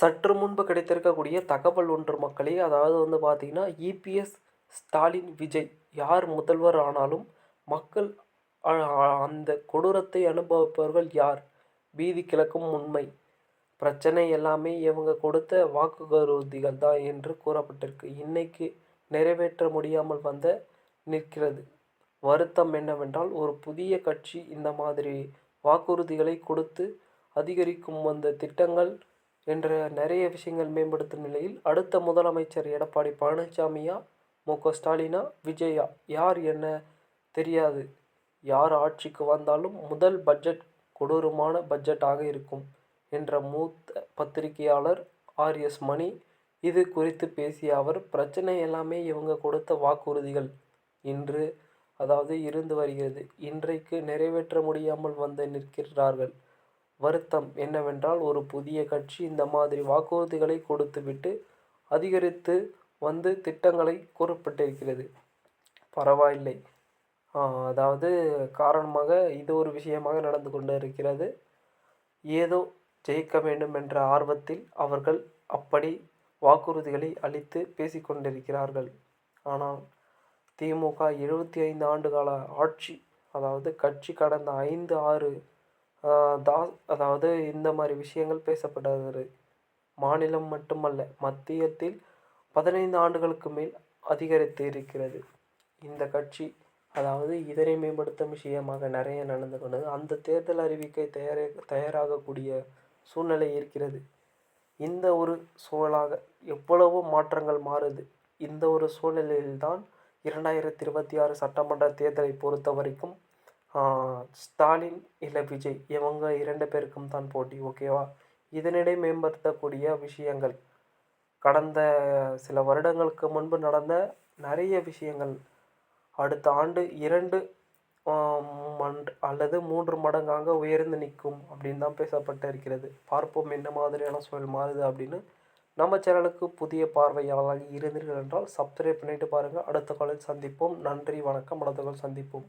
சற்று முன்பு கிடைத்திருக்கக்கூடிய தகவல் ஒன்று மக்களே அதாவது வந்து பார்த்திங்கன்னா இபிஎஸ் ஸ்டாலின் விஜய் யார் முதல்வர் ஆனாலும் மக்கள் அந்த கொடூரத்தை அனுபவிப்பவர்கள் யார்? பீதி கிழக்கும் உண்மை. பிரச்சனை எல்லாமே இவங்க கொடுத்த வாக்குறுதிகள் தான் என்று கூறப்பட்டிருக்கு. இன்னைக்கு நிறைவேற்ற முடியாமல் வந்த நிற்கிறது. வருத்தம் என்னவென்றால் ஒரு புதிய கட்சி இந்த மாதிரி வாக்குறுதிகளை கொடுத்து அதிகரிக்கும் வந்த திட்டங்கள் என்ற நிறைய விஷயங்கள் மேம்படுத்தும் நிலையில் அடுத்த முதலமைச்சர் எடப்பாடி பழனிசாமியா மு. க. ஸ்டாலினா விஜயா யார் என்ன தெரியாது. யார் ஆட்சிக்கு வந்தாலும் முதல் பட்ஜெட் கொடூரமான பட்ஜெட்டாக இருக்கும் என்ற மூத்த பத்திரிகையாளர் ஆர்எஸ் மணி இது குறித்து பேசிய அவர் பிரச்சனை எல்லாமே இவங்க கொடுத்த வாக்குறுதிகள். இன்று அதாவது இருந்து வருகிறது. இன்றைக்கு நிறைவேற்ற முடியாமல் வந்து நிற்கிறார்கள். வருத்தம் என்னவென்றால் ஒரு புதிய கட்சி இந்த மாதிரி வாக்குறுதிகளை கொடுத்துவிட்டு அதிகரித்து வந்து திட்டங்களை கூறப்பட்டிருக்கிறது. பரவாயில்லை. அதாவது காரணமாக இது ஒரு விஷயமாக நடந்து கொண்டு இருக்கிறது ஏதோ ஜெயிக்க வேண்டும் என்ற ஆர்வத்தில் அவர்கள் அப்படி வாக்குறுதிகளை அளித்து பேசிக்கொண்டிருக்கிறார்கள். ஆனால் திமுக எழுபத்தி ஐந்து ஆண்டு கால ஆட்சி அதாவது கட்சி கடந்த ஐந்து ஆறு தா அதாவது இந்த மாதிரி விஷயங்கள் பேசப்படுகிறது மாநிலம் மட்டுமல்ல மத்தியத்தில் பதினைந்து ஆண்டுகளுக்கு மேல் அதிகரித்து இருக்கிறது. இந்த கட்சி அதாவது இதனை மேம்படுத்தும் விஷயமாக நிறைய நடந்து கொண்டது. அந்த தேர்தல் அறிவிக்கை தயார தயாராகக்கூடிய சூழ்நிலை இருக்கிறது. இந்த ஒரு சூழலாக எவ்வளவோ மாற்றங்கள் மாறுது. இந்த ஒரு சூழ்நிலையில்தான் இரண்டாயிரத்தி இருபத்தி ஆறு சட்டமன்ற தேர்தலை பொறுத்த வரைக்கும் ஸ்டாலின் இல்லை விஜய் இவங்க இரண்டு பேருக்கும் தான் போட்டி ஓகேவா இதனிடையே மேம்படுத்தக்கூடிய விஷயங்கள். கடந்த சில வருடங்களுக்கு முன்பு நடந்த நிறைய விஷயங்கள். அடுத்த ஆண்டு இரண்டு மண்ட் அல்லது மூன்று மடங்காக உயர்ந்து நிற்கும் அப்படின்னு தான் பேசப்பட்டு இருக்கிறது. பார்ப்போம் என்ன மாதிரியான சூழல் மாறுது அப்படின்னு நம்ம சேனலுக்கு புதிய பார்வையாளராக இருந்தீர்கள் என்றால் சப்ஸ்கிரைப் பண்ணிட்டு பாருங்கள் அடுத்த காலையில் சந்திப்போம். நன்றி வணக்கம். அடுத்த கால் சந்திப்போம்.